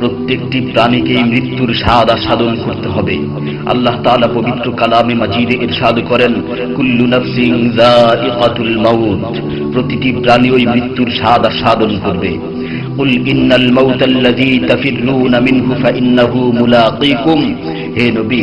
প্রত্যেকটি প্রাণীকেই মৃত্যুর স্বাদ আস্বাদন করতে হবে। আল্লাহ তাআলা পবিত্র কালামে মাজিদে ইরশাদ করেন, কুল্লু নাফসিন যায়িকাতুল মাউত প্রতিটি প্রাণী ওই মৃত্যুর স্বাদ আস্বাদন করবে। قل إن الموت الذي تفرون منه فإنه ملاقيكم হে নবী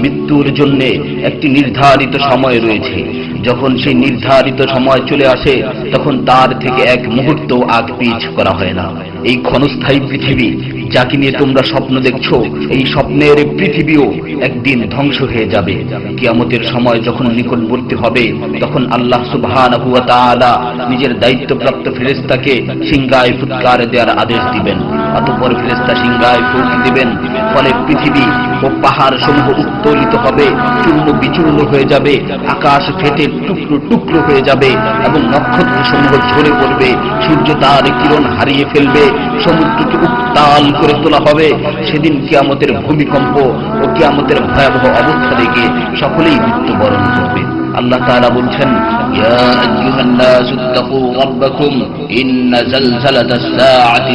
মৃত্যুর জন্য একটি নির্ধারিত সময় রয়েছে। যখন সেই নির্ধারিত সময় চলে আসে, তখন তার থেকে এক মুহূর্ত আগ পিছ করা হয় না। এই ক্ষণস্থায়ী পৃথিবী, যাকে নিয়ে তোমরা স্বপ্ন দেখছ, এই স্বপ্নের পৃথিবীও একদিন ধ্বংস হয়ে যাবে। কিয়ামতের সময় যখন নিকটবর্তী হবে, তখন আল্লাহ তাআলা নিজের দায়িত্বপ্রাপ্ত ফেরেশতাকে সিংহায় ফুৎকার দেওয়ার আদেশ দিবেন। অতঃপর ফেরেশতা সিংহায় ফুঁক দিবেন। ফলে পৃথিবী ও পাহাড় সমূহ উত্তোলিত হবে, চূর্ণ বিচূর্ণ হয়ে যাবে, আকাশ ফেটে টুকরো টুকরো হয়ে যাবে এবং নক্ষত্র সমূহ ঝরে পড়বে, সূর্য তার কিরণ হারিয়ে ফেলবে, সমুদ্রকে উত্তাল করে তোলা হবে, সেদিন কিয়ামতের ভূমিকম্প ও কিয়ামতের ভয়াবহ অবস্থা দেখে সকলেই মৃত্যুবরণ করবে। আল্লাহ তাআলা বলছেন, ইয়া আইয়ুহান নাস রাব্বাকুম, ইন্না জালজালাতাস সাআতি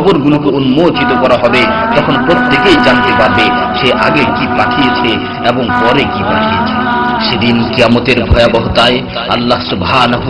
কবরগুলোকে উন্মোচিত করা হবে, তখন প্রত্যেকেই জানতে পারবে সে আগে কি পাঠিয়েছে এবং পরে কি পাঠিয়েছে। সেদিন কিয়ামতের ভয়াবহতায় আল্লাহ সুবহানাহু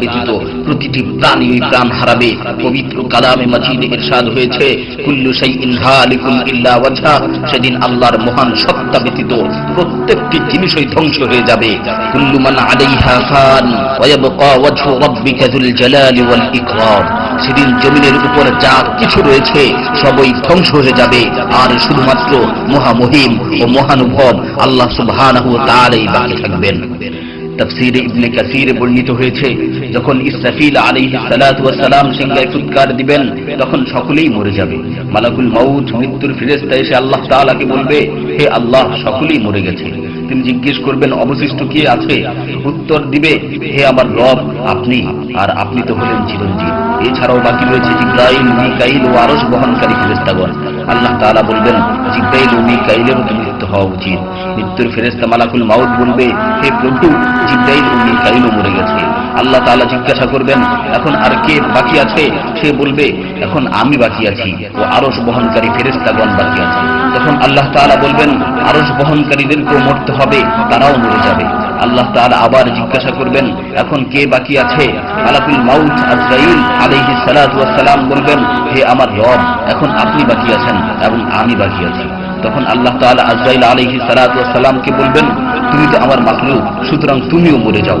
ব্যতীত প্রতিটি প্রাণী প্রাণ হারাবে। পবিত্র কালামে মাজিদে ইরশাদ হয়েছে, কুল্লু শাইইন হালিকুন ইল্লা ওয়াজহা সেদিন আল্লাহর মহান সত্তা ব্যতীত প্রত্যেকটি জিনিসই ধ্বংস হয়ে যাবে। কুল্লু মান আলাইহা ফান ওয়া ইয়াবকা ওয়াজহু রাব্বিকা যুল জালালি ওয়াল ইকরাম সেদিন জমিনের উপর যা কিছু রয়েছে, সবই ধ্বংস হয়ে যাবে। আর শুধুমাত্র মহামহিম ও মহানুভব আল্লাহ সুবহানাহু তাআলাই বাকি থাকবেন। মালাকুল মাউত, মৃত্যুর ফেরেশতা এসে আল্লাহ তাআলাকে বলবে, হে আল্লাহ, সকলেই মরে গেছে। তিনি জিজ্ঞেস করবেন, অবশিষ্ট কে আছে? উত্তর দিবে, হে আমার রব, আপনি, আর আপনি তো হলেন চিরঞ্জীব। এছাড়াও বাকি রয়েছে জিব্রাইল, মিকাইল ও আরশ বহনকারী ফেরেশতাগণ। আল্লাহ তাআলা বলবেন, জিব্রাইল ও মিকাইলেরও তো মৃত্যু হওয়া উচিত। মৃত্যুর ফেরেশতা মালাকুল মাউত বলবে, হে প্রভু, জিব্রাইল ও মিকাইলও মরে গেছে। আল্লাহ তাআলা জিজ্ঞাসা করবেন, এখন আর কে বাকি আছে? সে বলবে, এখন আমি বাকি আছি ও আরশ বহনকারী ফেরেশতাগণ বাকি আছে তখন আল্লাহ তাআলা বলবেন, আরশ বহনকারীদেরকেও মরতে হবে, তারাও মরে যাবে। আল্লাহ তাআলা আবার জিজ্ঞাসা করবেন, এখন কে বাকি আছে? মালাকুল মাউত আজরাইল সালাতু সালাম বলবেন, হে আমার রব, এখন আপনি বাকি আছেন এবং আমি বাকি আছি। তখন আল্লাহ তাআলা আজরাইল আলাইহি সালাতু সালামকে বলবেন, তুমি তো আমার মাখলুক, সুতরাং তুমিও মরে যাও।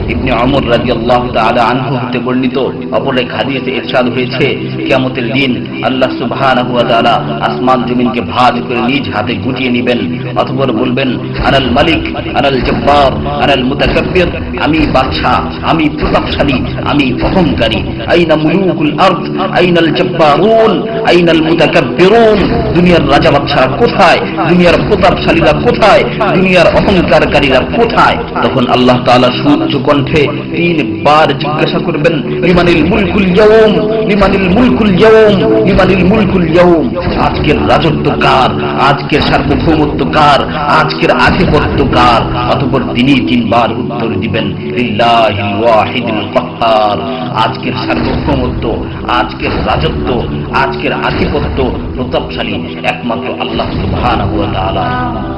ইবনে অমর রাদিয়াল্লাহু তাআলা আনহু হতে বর্ণিত হয়েছে দিন আল্লাহ ওয়া আসমান জমিনকে ভাঁজ করে নিজ হাতে গুটিয়ে নেবেন। বলবেন, আনাল মালিক, আনাল জব্বার, আনাল মুতাকাব্বির, আমি আমি প্রতাপশালী, আমি অহংকারী। আইনা মুলুকুল আইনাল জব্বারুন, আইনাল মুতাকাব্বিরুন। দুনিয়ার রাজা কোথায়? দুনিয়ার প্রতাপশালীরা কোথায়? দুনিয়ার অহংকারকারীরা কোথায়? তখন আল্লাহ তাআলা সুউচ্চ কণ্ঠে তিনবার জিজ্ঞাসা করবেন, লিমানিল মুলকুল ইয়াউম, লিমানিল মুলকুল ইয়াউম, লিমানিল মুলকুল ইয়াউম, আজকের রাজত্ব কার? আজকের সার্বভৌমত্ব কার? আজকের আধিপত্য কার? অতঃপর তিনি তিনবার উত্তর দিবেন লিল্লাহিল ওয়াহিদুল কাহ্হার আজকের সার্বভৌমত্ব, আজকের রাজত্ব, আজকের আধিপত্য প্রতাপশালী একমাত্র আল্লাহ সুবহানাহু ওয়া তাআলা।